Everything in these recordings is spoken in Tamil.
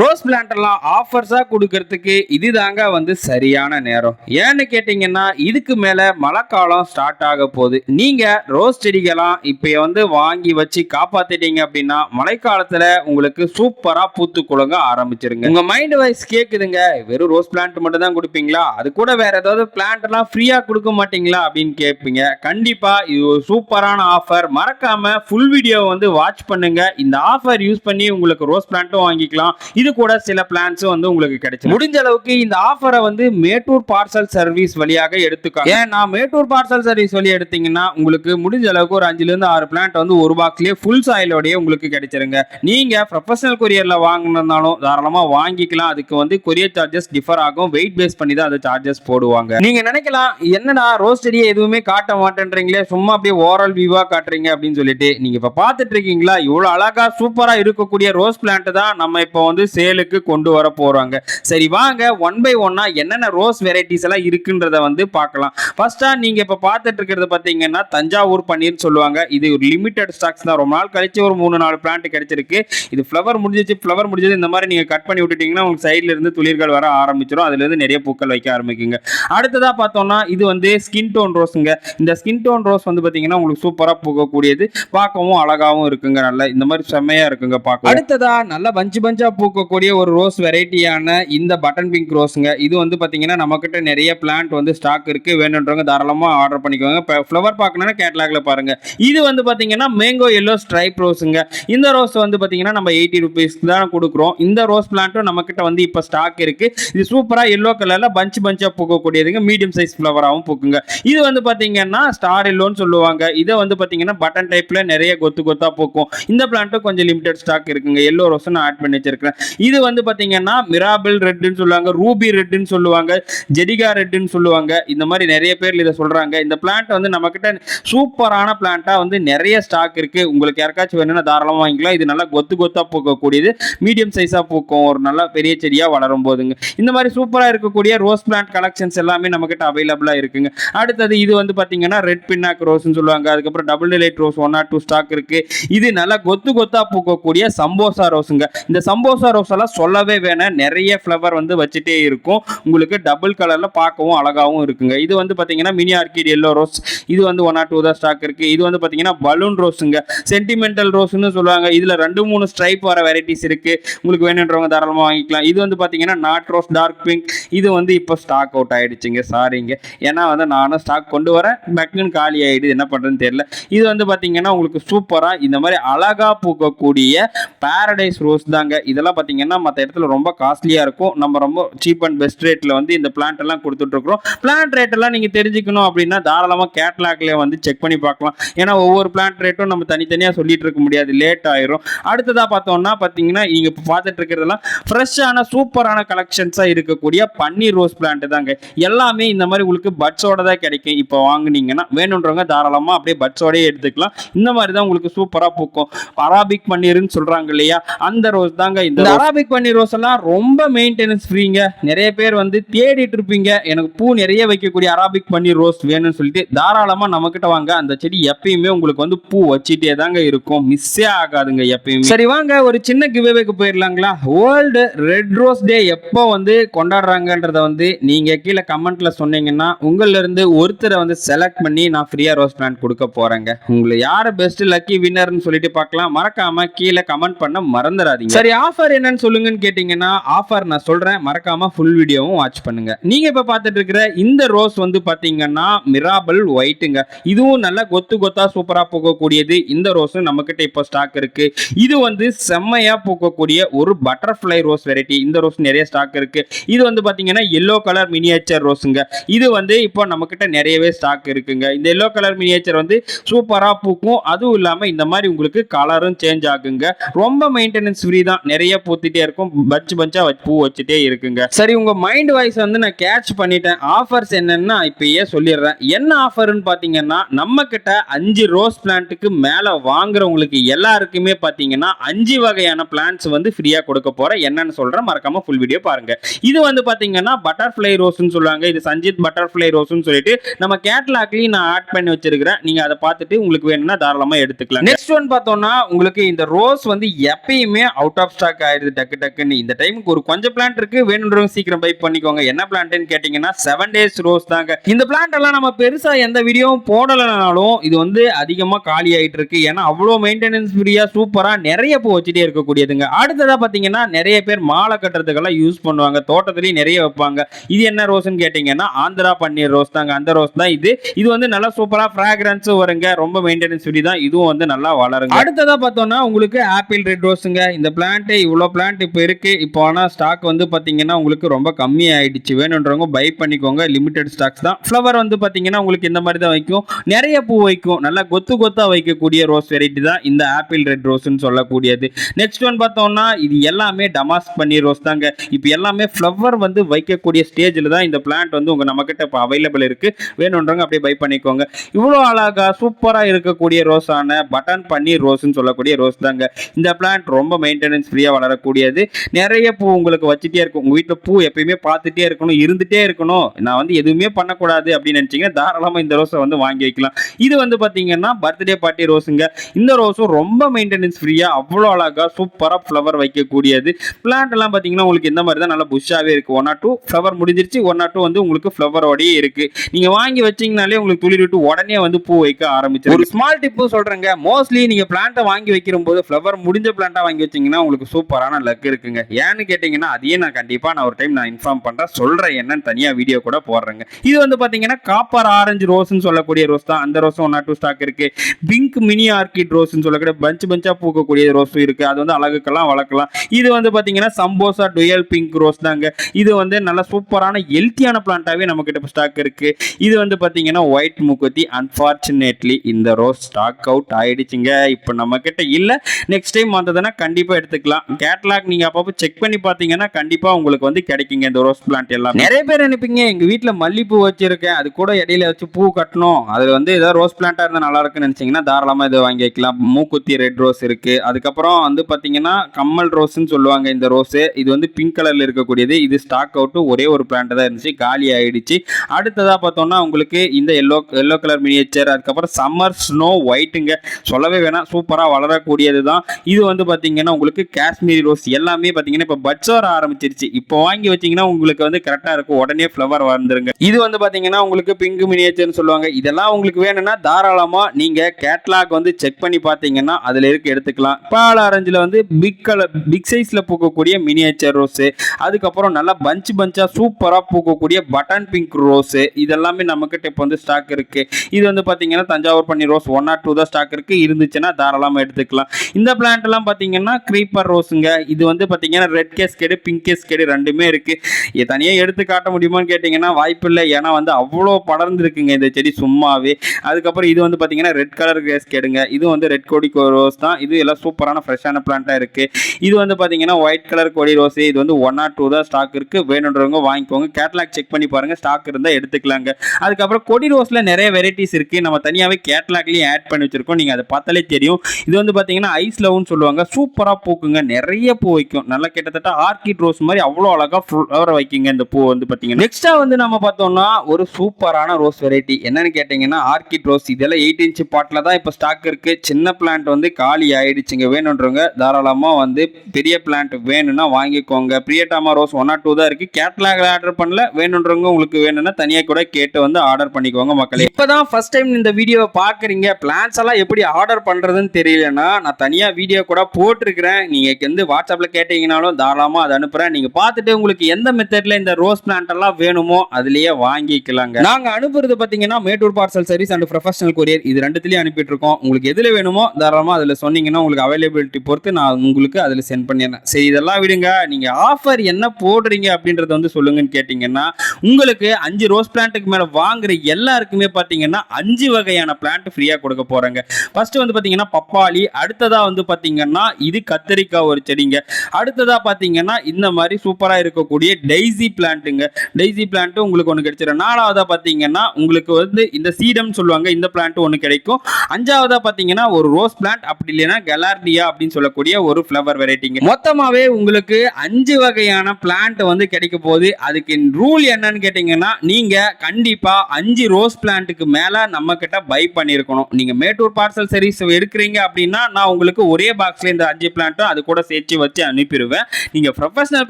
ரோஸ் பிளான்ட் ஆஃபர்ஸாக கொடுக்கறதுக்கு கொடுக்கறதுக்கு இதுதாங்க வந்து சரியான நேரம். ஏன்னு கேட்டிங்கன்னா இதுக்கு மேலே மழைக்காலம் ஸ்டார்ட் ஆக போகுது. நீங்கள் ரோஸ் செடிகளாம் இப்போ வந்து வாங்கி வச்சு காப்பாற்றிட்டீங்க அப்படின்னா மழைக்காலத்தில் உங்களுக்கு சூப்பராக பூத்து குழுங்க ஆரம்பிச்சிருங்க. உங்கள் மைண்ட் வைஸ் கேட்குதுங்க வெறும் ரோஸ் பிளான்ட் மட்டும் தான் கொடுப்பீங்களா? அது கூட வேற ஏதாவது பிளான்ட்லாம் ஃப்ரீயாக கொடுக்க மாட்டீங்களா அப்படின்னு கேட்பீங்க கண்டிப்பாக இது ஒரு சூப்பரான ஆஃபர் மறக்காமல் ஃபுல் வீடியோ வந்து வாட்ச் பண்ணுங்கள் இந்த ஆஃபர் யூஸ் பண்ணி உங்களுக்கு ரோஸ் பிளான்ட்டும் வாங்கிக்கலாம். இது கூட சில பிளான்ஸும் வந்து உங்களுக்கு கிடைக்கும் முடிஞ்ச அளவுக்கு இந்த ஆஃபரை வந்து மேட்டூர் பார்சல் சர்வீஸ் வழியாக எடுத்துக்கலாம் ஏன்னா மேட்டூர் பார்சல் சர்வீஸ் வழி எடுத்தீங்கன்னா உங்களுக்கு முடிஞ்ச அளவுக்கு ஒரு அஞ்சுல இருந்து ஆறு பிளான்ட் வந்து ஒரு பாக்ஸ்லயே ஃபுல் சாயிலோடய உங்களுக்கு கிடைச்சிருங்க. நீங்க ப்ரொஃபஷனல் கொரியர்ல வாங்கினாலும் தாராளமா வாங்கிக்கலாம். அதுக்கு வந்து கொரியர் சார்ஜஸ் டிஃபர் ஆகும். வெயிட் பேஸ் பண்ணி தான் அது சார்ஜஸ் போடுவாங்க. நீங்க நினைக்கலாம் என்னடா ரோஸ் செடியை எதுவுமே காட்ட மாட்டேன்றீங்களே சும்மா அப்படியே ஓரல் வியூவா காட்டுறீங்க அப்படின்னு சொல்லிட்டு. நீங்க இப்ப பாத்துட்டு இருக்கீங்களா? இவ்வளவு அழகா சூப்பரா இருக்கக்கூடிய ரோஸ் பிளான்ட் தான் நம்ம இப்போ வந்து சேலுக்கு கொண்டு வர போகிறாங்க சரி வாங்க ஒன் பை ஒன்னாக என்னென்ன ரோஸ் வெரைட்டிஸ் எல்லாம் இருக்குன்றத வந்து பார்க்கலாம். ஃபர்ஸ்ட்டாக நீங்கள் இப்போ பார்த்துட்டு இருக்கிறது பார்த்தீங்கன்னா தஞ்சாவூர் பன்னீர்னு சொல்லுவாங்க. இது ஒரு லிமிடெட் ஸ்டாக்ஸ் தான். ரொம்ப நாள் கழிச்சு ஒரு மூணு நாலு பிளான்ட் கிடைச்சிருக்கு. இது ஃப்ளவர் முடிஞ்சிச்சு ஃப்ளவர் முடிஞ்சது இந்த மாதிரி நீங்கள் கட் பண்ணி விட்டுட்டீங்கன்னா உங்களுக்கு சைடுல இருந்து துளிர்கள் வர ஆரம்பிச்சிடும் அதுலேருந்து நிறைய பூக்கள் வைக்க ஆரம்பிக்குங்க. அடுத்ததாக பார்த்தோம்னா இது வந்து ஸ்கின் டோன் ரோஸுங்க இந்த ஸ்கின் டோன் ரோஸ் வந்து பார்த்தீங்கன்னா உங்களுக்கு சூப்பராக பூக்கக்கூடியது. பார்க்கவும் அழகாகவும் இருக்குங்க. நல்லா இந்த மாதிரி செம்மையா இருக்குங்க பார்க்க அடுத்ததாக நல்லா பஞ்சு பஞ்சா பூக்கக்கூடிய ஒரு ரோஸ் வெரைட்டியான இந்த பட்டன் பிங்க் ரோஸுங்க இது வந்து பார்த்தீங்கன்னா நம்மக்கிட்ட நிறைய பிளான்ட் வந்து ஸ்டாக் இருக்குது வேணுன்றவங்க தாராளமாக ஆர்டர் பண்ணிக்கோங்க. இப்போ ஃப்ளவர் பார்க்கணும்னா கேட்லாகில் பாருங்கள் இது வந்து பார்த்தீங்கன்னா மேங்கோ எல்லோ ஸ்ட்ரைப் ரோஸுங்க இந்த ரோஸ் வந்து பார்த்தீங்கன்னா நம்ம எயிட்டி ருபீஸ்க்கு தான் கொடுக்குறோம். இந்த ரோஸ் பிளான்ட்டும் நம்மக்கிட்ட வந்து இப்போ ஸ்டாக் இருக்குது இது சூப்பராக எல்லோ கலரில் பஞ்ச் பஞ்சாக பூக்கக்கூடியதுங்க. மீடியம் சைஸ் ஃப்ளவராகவும் பூக்குங்க. இது வந்து பார்த்தீங்கன்னா ஸ்டார் எல்லோன்னு சொல்லுவாங்க. இதை வந்து பார்த்தீங்கன்னா பட்டன் டைப்பில் நிறைய கொத்து கொத்தாக பூக்கும். இந்த பிளான்ட்டும் கொஞ்சம் லிமிடெட் ஸ்டாக் இருக்குங்க. எல்லோ ரோஸும் நான் ஆட் பண்ணி வச்சிருக்கேன் இது வந்து பார்த்தீங்கன்னா மிராபிள் ரெட்னு சொல்லுவாங்க ரூபி ரெட்டுன்னு சொல்லுவாங்க ஜெடிகா ரெட்னு சொல்லுவாங்க. இந்த மாதிரி நிறைய பேர் இதை சொல்றாங்க. இந்த பிளான்ட் வந்து நம்மக்கிட்ட சூப்பரான பிளான்ட்டாக வந்து நிறைய ஸ்டாக் இருக்குது உங்களுக்கு யாருக்காச்சும் வேணும்னா தாராளமாக வாங்கிக்கலாம். இது நல்லா கொத்து கொத்தாக பூக்கக்கூடியது. மீடியம் சைஸாக பூக்கும். ஒரு நல்ல பெரிய செடியாக வளரும் போதுங்க. இந்த மாதிரி சூப்பராக இருக்கக்கூடிய ரோஸ் பிளான்ட் கலெக்ஷன்ஸ் எல்லாமே நம்ம கிட்ட இருக்குங்க. அடுத்தது இது வந்து பார்த்தீங்கன்னா ரெட் பின்னாக் ரோஸ்னு சொல்லுவாங்க. அதுக்கப்புறம் double delight rose one or two stock இருக்குது இது நல்லா கொத்து கொத்தாக பூக்கக்கூடிய சம்போசா ரோஸுங்க இந்த சம்போசா ரோஸ் எல்லாம் சொல்லவே வேணாம். நிறைய ஃப்ளவர் வந்து வச்சுட்டே இருக்கும். உங்களுக்கு டபுள் கலரில் பார்க்கவும் அழகாகவும் இருக்குங்க. இது வந்து பார்த்தீங்கன்னா மினி ஆர்கிட் எல்லோ ரோஸ் இது வந்து ஒன் ஆர் டூ தான் ஸ்டாக் இருக்குது இது வந்து பார்த்தீங்கன்னா பலூன் ரோஸுங்க சென்டிமெண்டல் ரோஸ்னு சொல்லுவாங்க. இதில் ரெண்டு மூணு ஸ்ட்ரைப் வர வெரைட்டிஸ் இருக்குது உங்களுக்கு வேணுன்றவங்க தாராளமாக வாங்கிக்கலாம். இது வந்து பார்த்தீங்கன்னா நாட் ரோஸ் டார்க் பிங்க் இது வந்து இப்போ ஸ்டாக் அவுட் ஆகிடுச்சிங்க சாரிங்க ஏன்னா வந்து நானும் ஸ்டாக் கொண்டு வரேன். டக்குன்னு காலி ஆகிடுது என்ன பண்ணுறதுன்னு தெரியல. இது வந்து பார்த்தீங்கன்னா உங்களுக்கு சூப்பராக இந்த மாதிரி அழகா பூக்கக்கூடிய பேரடைஸ் ரோஸ் தாங்க. இதெல்லாம் பார்த்தீங்கன்னா மற்ற இடத்துல ரொம்ப காஸ்ட்லியா இருக்கும். நம்ம ரொம்ப சீப் அண்ட் பெஸ்ட் ரேட்ல வந்து இந்த பிளான்ட் எல்லாம் கொடுத்துட்டு இருக்கிறோம். பிளான்ட் ரேட் எல்லாம் நீங்க தெரிஞ்சுக்கணும் அப்படின்னா தாராளமா கேட்லாக்ல வந்து செக் பண்ணி பார்க்கலாம். ஏன்னா ஒவ்வொரு பிளான்ட் ரேட்டும் நம்ம தனித்தனியா சொல்லிட்டு இருக்க முடியாது. லேட் ஆயிரும். அடுத்ததா பார்த்தோம்னா பாத்தீங்கன்னா நீங்க இப்போ பார்த்துட்டு இருக்கிறதெல்லாம் ஃப்ரெஷ்ஷான சூப்பரான கலெக்ஷன்ஸா இருக்கக்கூடிய பன்னீர் ரோஸ் பிளான்ட் தாங்க. எல்லாமே இந்த மாதிரி உங்களுக்கு பட்ஸோட தான் கிடைக்கும். இப்போ வாங்குனீங்கன்னா வேணுன்றவங்க தாராளமாக அப்படியே பட்ஸோடயே எடுத்துக்கலாம். இந்த மாதிரி தான் உங்களுக்கு சூப்பரா பூக்கும். அராபிக் பன்னீர்னு சொல்றாங்க இல்லையா? அந்த ரோஸ் தாங்க இந்த அராபிக் பன்னீர் ரோஸ் எல்லாம் ரொம்ப மெயின்டெனன்ஸ் ஃப்ரீங்க நிறைய பேர் வந்து தேடிட்டு இருப்பீங்க. எனக்கு பூ நிறைய வைக்கக்கூடிய அராபிக் பன்னீர் ரோஸ் வேணும்னு சொல்லிட்டு தாராளமா நம்ம கிட்ட வாங்க. அந்த செடி எப்பயுமே உங்களுக்கு வந்து பூ வச்சிட்டே தாங்க இருக்கும். மிஸ்ஸே ஆகாதுங்க எப்பயுமே. சரி வாங்க ஒரு சின்ன கிவ்வேக்கு போயிடலாங்களா வேர்ல்டு ரெட் ரோஸ் டே எப்போ வந்து கொண்டாடுறாங்கன்றத வந்து நீங்க கீழே கமெண்ட்ல சொன்னீங்கன்னா உங்கள்ல இருந்து ஒருத்தரை வந்து செலக்ட் பண்ணி நான் ஃப்ரீயா ரோஸ் பிளான்ட் கொடுக்க போறேங்க. உங்களுக்கு யாரு பெஸ்ட் லக்கி வின்னர்னு சொல்லிட்டு பார்க்கலாம். மறக்காம கீழே கமெண்ட் பண்ண மறந்துடாதீங்க. சரி ஆஃபர் என்னன்னு சொல்லுங்கன்னு கேட்டீங்கன்னா ஆஃபர் நான் சொல்றேன். மறக்காமல் ஃபுல் வீடியோவும் வாட்ச் பண்ணுங்க. நீங்கள் இப்போ பார்த்துட்டு இருக்கிற இந்த ரோஸ் வந்து பார்த்தீங்கன்னா மிராபல் ஒயிட்டுங்க இதுவும் நல்ல கொத்து கொத்தாக சூப்பராக பூக்கக்கூடியது. இந்த ரோஸும் நம்மக்கிட்ட இப்போ ஸ்டாக் இருக்கு. இது வந்து செம்மையா பூக்கக்கூடிய ஒரு பட்டர்ஃப்ளை ரோஸ் வெரைட்டி இந்த ரோஸ் நிறைய ஸ்டாக் இருக்கு. இது வந்து பார்த்தீங்கன்னா எல்லோ கலர் மினியேச்சர் ரோஸுங்க இது வந்து இப்போ நம்மக்கிட்ட நிறையவே ஸ்டாக் இருக்குங்க. இந்த எல்லோ கலர் மினியேச்சர் வந்து சூப்பராக பூக்கும். அதுவும் இல்லாமல் இந்த மாதிரி உங்களுக்கு கலரும் சேஞ்ச் ஆகுங்க. ரொம்ப மெயின்டெனன்ஸ் ஃப்ரீ தான். நிறைய பூத்திட்டே இருக்கும். பஞ்ச் பஞ்சா வச்சு பூ வச்சுட்டே இருக்குங்க. சரி உங்க மைண்ட் வாய்ஸ் வந்து நான் கேட்ச் பண்ணிட்டேன். ஆஃபர்ஸ் என்னன்னா இப்பயே சொல்லிடுறேன். என்ன ஆஃபர்னு பாத்தீங்கன்னா நம்ம கிட்ட அஞ்சு ரோஸ் பிளான்ட்டுக்கு மேல வாங்குறவங்களுக்கு எல்லாருக்குமே பாத்தீங்கன்னா அஞ்சு வகையான பிளான்ஸ் வந்து ஃப்ரீயா கொடுக்க போறேன். என்னன்னு சொல்றேன். மறக்காம ஃபுல் வீடியோ பாருங்க. இது வந்து பாத்தீங்கன்னா பட்டர்ஃப்ளை ரோஸ்னு சொல்லுவாங்க. இது சஞ்சித் பட்டர்ஃப்ளை ரோஸ்னு சொல்லிட்டு நம்ம கேட்லாக்லயும் நான் ஆட் பண்ணி வச்சிருக்கிறேன். நீங்க அதை பார்த்துட்டு உங்களுக்கு வேணும்னா தாராளமா எடுத்துக்கலாம். நெக்ஸ்ட் ஒன் பார்த்தோம்னா உங்களுக்கு இந்த ரோஸ் வந்து எப்பயுமே அவுட் ஆஃப் ஸ்டாக் ஆயிடுது. ஆயிடுது டக்கு டக்குன்னு. இந்த டைமுக்கு ஒரு கொஞ்சம் பிளான்ட் இருக்கு. வேணுன்றவங்க சீக்கிரம் பை பண்ணிக்கோங்க. என்ன பிளான்ட்னு கேட்டிங்கன்னா செவன் டேஸ் ரோஸ் தாங்க. இந்த பிளான்ட் எல்லாம் நம்ம பெருசா எந்த வீடியோவும் போடலைனாலும் இது வந்து அதிகமாக காலி ஆகிட்டு இருக்கு. ஏன்னா அவ்வளோ மெயின்டெனன்ஸ் ஃப்ரீயாக சூப்பராக நிறைய பூ வச்சுட்டே இருக்கக்கூடியதுங்க. அடுத்ததாக பார்த்தீங்கன்னா நிறைய பேர் மாலை கட்டுறதுக்கெல்லாம் யூஸ் பண்ணுவாங்க. தோட்டத்துலேயும் நிறைய வைப்பாங்க. இது என்ன ரோஸ்னு கேட்டிங்கன்னா ஆந்திரா பன்னீர் ரோஸ் தாங்க. அந்த ரோஸ் தான் இது. இது வந்து நல்லா சூப்பராக ஃப்ராக்ரன்ஸும் வருங்க. ரொம்ப மெயின்டெனன்ஸ் ஃப்ரீ தான். இதுவும் வந்து நல்லா வளருங்க. அடுத்ததாக பார்த்தோம்னா உங்களுக்கு ஆப்பிள் ரெட் ரோஸுங்க இந்த பிளான்ட்டு இவ்வளோ பிளான்ட் இப்போ இருக்குது இப்போ ஆனால் ஸ்டாக் வந்து பார்த்தீங்கன்னா உங்களுக்கு ரொம்ப கம்மி ஆகிடுச்சு வேணுன்றவங்க பை பண்ணிக்கோங்க. லிமிடெட் ஸ்டாக்ஸ் தான். ஃப்ளவர் வந்து பார்த்தீங்கன்னா உங்களுக்கு இந்த மாதிரி தான் வைக்கும். நிறைய பூ வைக்கும். நல்லா கொத்து கொத்தாக வைக்கக்கூடிய ரோஸ் வெரைட்டி தான் இந்த ஆப்பிள் ரெட் ரோஸ்ன்னு சொல்லக்கூடியது. நெக்ஸ்ட் ஒன் பார்த்தோம்னா இது எல்லாமே டமாஸ்க் பன்னீர் ரோஸ் தாங்க. இப்போ எல்லாமே ஃப்ளவர் வந்து வைக்கக்கூடிய ஸ்டேஜில் தான் இந்த பிளான்ட் வந்து உங்கள் நம்மக்கிட்ட இப்போ அவைலபிள் இருக்குது வேணுன்றவங்க அப்படியே பை பண்ணிக்கோங்க. இவ்வளோ அழகாக சூப்பராக இருக்கக்கூடிய ரோஸான பட்டன் பன்னீர் ரோஸ்னு சொல்லக்கூடிய ரோஸ் தாங்க. இந்த பிளான்ட் ரொம்ப மெயின்டெனன்ஸ் ஃப்ரீயாக கூடியது நிறைய பூ உங்களுக்கு வச்சுட்டே இருக்கும். உங்கள் வீட்டில் பூ எப்பயுமே பார்த்துட்டே இருக்கணும் இருந்துகிட்டே இருக்கணும். நான் வந்து எதுவுமே பண்ணக்கூடாது அப்படின்னு நினச்சிங்கன்னா தாராளமாக இந்த ரோஸை வந்து வாங்கி வைக்கலாம். இது வந்து பார்த்தீங்கன்னா பர்த்டே பார்ட்டி ரோஸுங்க. இந்த ரோஸும் ரொம்ப மெயின்டெனன்ஸ் ஃப்ரீயாக அவ்வளோ அழகாக சூப்பராக ஃப்ளவர் வைக்கக்கூடியது. பிளான்ட்லாம் பார்த்தீங்கன்னா உங்களுக்கு இந்த மாதிரி தான் நல்லா புஷ்ஷாகவே இருக்குது ஒன் ஆர் டூ ஃப்ளவர் முடிஞ்சிருச்சு. ஒன் ஆர் டூ வந்து உங்களுக்கு ஃப்ளவரோடயே இருக்குது நீங்கள் வாங்கி வச்சிங்கனாலே உங்களுக்கு துளிர் விட்டு உடனே வந்து பூ வைக்க ஆரம்பிச்சிடும் ஒரு ஸ்மால் டிப்பும் சொல்கிறேங்க மோஸ்ட்லி நீங்கள் பிளான்ட்டை வாங்கி வைக்கிற போது ஃப்ளவர் முடிஞ்ச பிளான்ட்டாக வாங்கி வச்சிங்கன்னா உங்களுக்கு சூப்பராக சூப்பரான லக் இருக்குங்க. ஏன்னு கேட்டிங்கன்னா அதையே நான் கண்டிப்பாக நான் ஒரு டைம் நான் இன்ஃபார்ம் பண்ணுறேன் சொல்கிறேன் என்னன்னு தனியாக வீடியோ கூட போடுறேங்க. இது வந்து பார்த்தீங்கன்னா காப்பர் ஆரஞ்சு ரோஸ்ன்னு சொல்லக்கூடிய ரோஸ் தான். அந்த ரோஸும் ஒன் ஆர் டூ ஸ்டாக் இருக்குது பிங்க் மினி ஆர்கிட் ரோஸ்ன்னு சொல்லக்கூடிய பஞ்ச் பஞ்சாக பூக்கக்கூடிய ரோஸும் இருக்குது அது வந்து அழகுக்கெல்லாம் வளர்க்கலாம். இது வந்து பார்த்தீங்கன்னா சம்போசா டுயல் பிங்க் ரோஸ் தாங்க. இது வந்து நல்ல சூப்பரான ஹெல்த்தியான பிளான்ட்டாகவே நம்மக்கிட்ட இப்போ ஸ்டாக் இருக்குது இது வந்து பார்த்தீங்கன்னா ஒயிட் மூக்குத்தி அன்ஃபார்ச்சுனேட்லி இந்த ரோஸ் ஸ்டாக் அவுட் ஆயிடுச்சுங்க. இப்போ நம்மக்கிட்ட இல்லை. நெக்ஸ்ட் டைம் வந்ததுன்னா கண்டிப்பாக எடுத்துக்கலாம். கேட் கேட்லாக் நீங்கள் அப்பப்போ செக் பண்ணி பார்த்தீங்கன்னா கண்டிப்பாக உங்களுக்கு வந்து கிடைக்குங்க இந்த ரோஸ் பிளான்ட் எல்லாம். நிறைய பேர் நினைப்பீங்க எங்கள் வீட்டில் மல்லிப்பூ வச்சிருக்கேன் அது கூட இடையில வச்சு பூ கட்டணும் அது வந்து ஏதாவது ரோஸ் பிளான்ட்டாக இருந்தால் நல்லா இருக்குன்னு நினச்சிங்கன்னா தாராளமாக இதை வாங்கி வைக்கலாம். மூக்குத்தி ரெட் ரோஸ் இருக்குது அதுக்கப்புறம் வந்து பார்த்தீங்கன்னா கம்மல் ரோஸ்ன்னு சொல்லுவாங்க இந்த ரோஸு இது வந்து பிங்க் கலரில் இருக்கக்கூடியது. இது ஸ்டாக் அவுட்டு ஒரே ஒரு பிளான்ட் தான் இருந்துச்சு காலி ஆயிடுச்சு. அடுத்ததாக பார்த்தோம்னா உங்களுக்கு இந்த எல்லோ எல்லோ கலர் மினியேச்சர் அதுக்கப்புறம் சம்மர் ஸ்னோ ஒயிட்டுங்க சொல்லவே வேணாம் சூப்பராக வளரக்கூடியது தான் இது வந்து பார்த்தீங்கன்னா உங்களுக்கு காஷ்மீரி ரோஸ் எல்லாமே பார்த்தீங்கன்னா இப்போ பட்ஸ் வர ஆரம்பிச்சிருச்சு. இப்போ வாங்கி வச்சீங்கன்னா உங்களுக்கு வந்து கரெக்டாக இருக்கும். உடனே ஃப்ளவர் வந்துருங்க இது வந்து பார்த்தீங்கன்னா உங்களுக்கு பிங்க் மினியேச்சர்னு சொல்லுவாங்க. இதெல்லாம் உங்களுக்கு வேணும்னா தாராளமாக நீங்கள் கேட்லாக் வந்து செக் பண்ணி பார்த்தீங்கன்னா அதில் இருக்க எடுத்துக்கலாம். பால் ஆரஞ்சில் வந்து பிக் கலர் பிக் சைஸில் பூக்கக்கூடிய மினியேச்சர் ரோஸு அதுக்கப்புறம் நல்லா பஞ்ச் பஞ்சாக சூப்பராக பூக்கக்கூடிய பட்டன் பிங்க் ரோஸு இதெல்லாமே நம்மக்கிட்ட இப்போ வந்து ஸ்டாக் இருக்குது இது வந்து பார்த்தீங்கன்னா தஞ்சாவூர் பண்ணி ரோஸ் ஒன் ஆர் டூ தான் ஸ்டாக் இருக்குது இருந்துச்சுன்னா தாராளமாக எடுத்துக்கலாம். இந்த பிளான்ட் எல்லாம் பார்த்தீங்கன்னா க்ரீப்பர் ரோஸுங்க இது வந்து பார்த்தீங்கன்னா ரெட் கேஸ்கேடு பிங்க் கேஸ்கேடு ரெண்டுமே இருக்குது இது தனியாக எடுத்து காட்ட முடியுமான்னு கேட்டிங்கன்னா வாய்ப்பு இல்லை ஏன்னா வந்து அவ்வளோ படர்ந்துருக்குங்க இந்த செடி சும்மாவே. அதுக்கப்புறம் இது வந்து பார்த்தீங்கன்னா ரெட் கலர் கேஸ்கேடுங்க இது வந்து ரெட் கொடி ரோஸ் தான். இது எல்லாம் சூப்பரான ஃப்ரெஷ்ஷான பிளான்ட்டாக இருக்குது இது வந்து பார்த்தீங்கன்னா ஒயிட் கலர் கொடி ரோஸ் இது வந்து ஒன் ஆர் டூ தான் ஸ்டாக் இருக்குது வேணுன்றவங்க வாங்கிக்கோங்க. கேட்லாக் செக் பண்ணி பாருங்கள் ஸ்டாக் இருந்தால் எடுத்துக்கலாங்க. அதுக்கப்புறம் கொடி ரோஸில் நிறைய வெரைட்டிஸ் இருக்குது நம்ம தனியாகவே கேட்லாக்லேயும் ஆட் பண்ணி வச்சுருக்கோம். நீங்கள் அதை பார்த்தாலே தெரியும். இது வந்து பார்த்தீங்கன்னா ஐஸ் லவ்னு சொல்லுவாங்க. சூப்பராக பூக்குங்க. நிறைய பூ வைக்கும். நல்லா கிட்டத்தட்ட ஆர்கிட் ரோஸ் மாதிரி அவ்வளோ அழகாக ஃப்ளவர் வைக்கிங்க இந்த பூ வந்து பார்த்தீங்கன்னா நெக்ஸ்ட்டாக வந்து நம்ம பார்த்தோம்னா ஒரு சூப்பரான ரோஸ் வெரைட்டி என்னன்னு கேட்டிங்கன்னா ஆர்கிட் ரோஸ். இதெல்லாம் எயிட் இன்ச் பாட்டில் தான் இப்போ ஸ்டாக் இருக்குது சின்ன பிளான்ட் வந்து காலி ஆயிடுச்சுங்க. வேணுன்றவங்க தாராளமாக வந்து பெரிய பிளான்ட் வேணும்னா வாங்கிக்கோங்க. பிரியட்டாமா ரோஸ் ஒன் ஆர் டூ தான் இருக்குது கேட்லாகில் ஆர்டர் பண்ணல. வேணுன்றவங்க உங்களுக்கு வேணும்னா தனியாக கூட கேட்டு வந்து ஆர்டர் பண்ணிக்கோங்க மக்களே. இப்போ தான் ஃபஸ்ட் டைம் இந்த வீடியோவை பார்க்குறீங்க பிளான்ஸ் எல்லாம் எப்படி ஆர்டர் பண்ணுறதுன்னு தெரியலன்னா நான் தனியாக வீடியோ கூட போட்டிருக்கிறேன். நீங்கள் வந்து வாட்ஸ்அப்பில் கேட்டிங்கனாலும் தாராளமாக அதை அனுப்புகிறேன் நீங்கள் பார்த்துட்டு உங்களுக்கு எந்த மெத்தடில் இந்த ரோஸ் பிளான்ட்டெல்லாம் வேணுமோ அதுலேயே வாங்கிக்கலாங்க. நாங்கள் அனுப்புறது பார்த்தீங்கன்னா Mettur parcel service and professional courier இது ரெண்டுத்துலேயும் அனுப்பிட்டு இருக்கோம். உங்களுக்கு எதில் வேணுமோ தாராளமாக அதில் சொன்னீங்கன்னா உங்களுக்கு அவைலபிலிட்டி பொறுத்து நான் உங்களுக்கு அதில் சென்ட் பண்ணிடுறேன். சரி இதெல்லாம் விடுங்க. நீங்கள் ஆஃபர் என்ன போடுறீங்க அப்படின்றத வந்து சொல்லுங்கன்னு கேட்டிங்கன்னா உங்களுக்கு அஞ்சு ரோஸ் பிளான்ட்டுக்கு மேலே வாங்குற எல்லாருக்குமே பார்த்தீங்கன்னா அஞ்சு வகையான பிளான்ட் ஃப்ரீயாக கொடுக்க போகிறாங்க ஃபர்ஸ்ட் வந்து பார்த்தீங்கன்னா பப்பாளி அடுத்ததாக வந்து பார்த்தீங்கன்னா இது கத்தரிக்காய் ஒரு செடி செடிங்க அடுத்ததாக பார்த்தீங்கன்னா இந்த மாதிரி சூப்பராக இருக்கக்கூடிய டெய்ஸி பிளான்ட்டுங்க டெய்ஸி பிளான்ட்டு உங்களுக்கு ஒன்று கிடைச்சிடும் நாலாவதாக பார்த்தீங்கன்னா உங்களுக்கு வந்து இந்த சீடம் சொல்லுவாங்க இந்த பிளான்ட் ஒன்று கிடைக்கும். அஞ்சாவதாக பார்த்தீங்கன்னா ஒரு ரோஸ் பிளான்ட் அப்படி இல்லைன்னா கலார்டியா அப்படின்னு சொல்லக்கூடிய ஒரு ஃப்ளவர் வெரைட்டிங்க மொத்தமாகவே உங்களுக்கு அஞ்சு வகையான பிளான்ட் வந்து கிடைக்க போகுது. அதுக்கு ரூல் என்னன்னு கேட்டிங்கன்னா நீங்கள் கண்டிப்பாக அஞ்சு ரோஸ் பிளான்ட்டுக்கு மேலே நம்ம கிட்ட பை பண்ணியிருக்கணும் நீங்கள் மேட்டூர் பார்சல் சர்வீஸ் எடுக்கிறீங்க அப்படின்னா நான் உங்களுக்கு ஒரே பாக்ஸில் இந்த அஞ்சு பிளான்ட்டும் அது கூட சேர்த்து பிரித்து வச்சு அனுப்பிடுவேன் நீங்கள் ப்ரொஃபஷனல்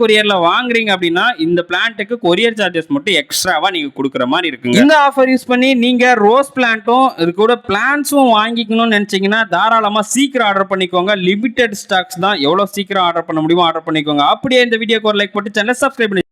கொரியரில் வாங்குறீங்க அப்படின்னா இந்த பிளான்ட்டுக்கு கொரியர் சார்ஜஸ் மட்டும் எக்ஸ்ட்ராவாக நீங்கள் கொடுக்குற மாதிரி இருக்குங்க. இந்த ஆஃபர் யூஸ் பண்ணி நீங்கள் ரோஸ் பிளான்ட்டும் இது கூட பிளான்ஸும் வாங்கிக்கணும்னு நினச்சிங்கன்னா தாராளமாக சீக்கிரம் ஆர்டர் பண்ணிக்கோங்க. லிமிடெட் ஸ்டாக்ஸ் தான் எவ்வளோ சீக்கிரம் ஆர்டர் பண்ண முடியுமோ ஆர்டர் பண்ணிக்கோங்க. அப்படியே இந்த வீடியோக்கு ஒரு லைக் போட்டு சேனல் சப்ஸ்கிரைப் பண்ணி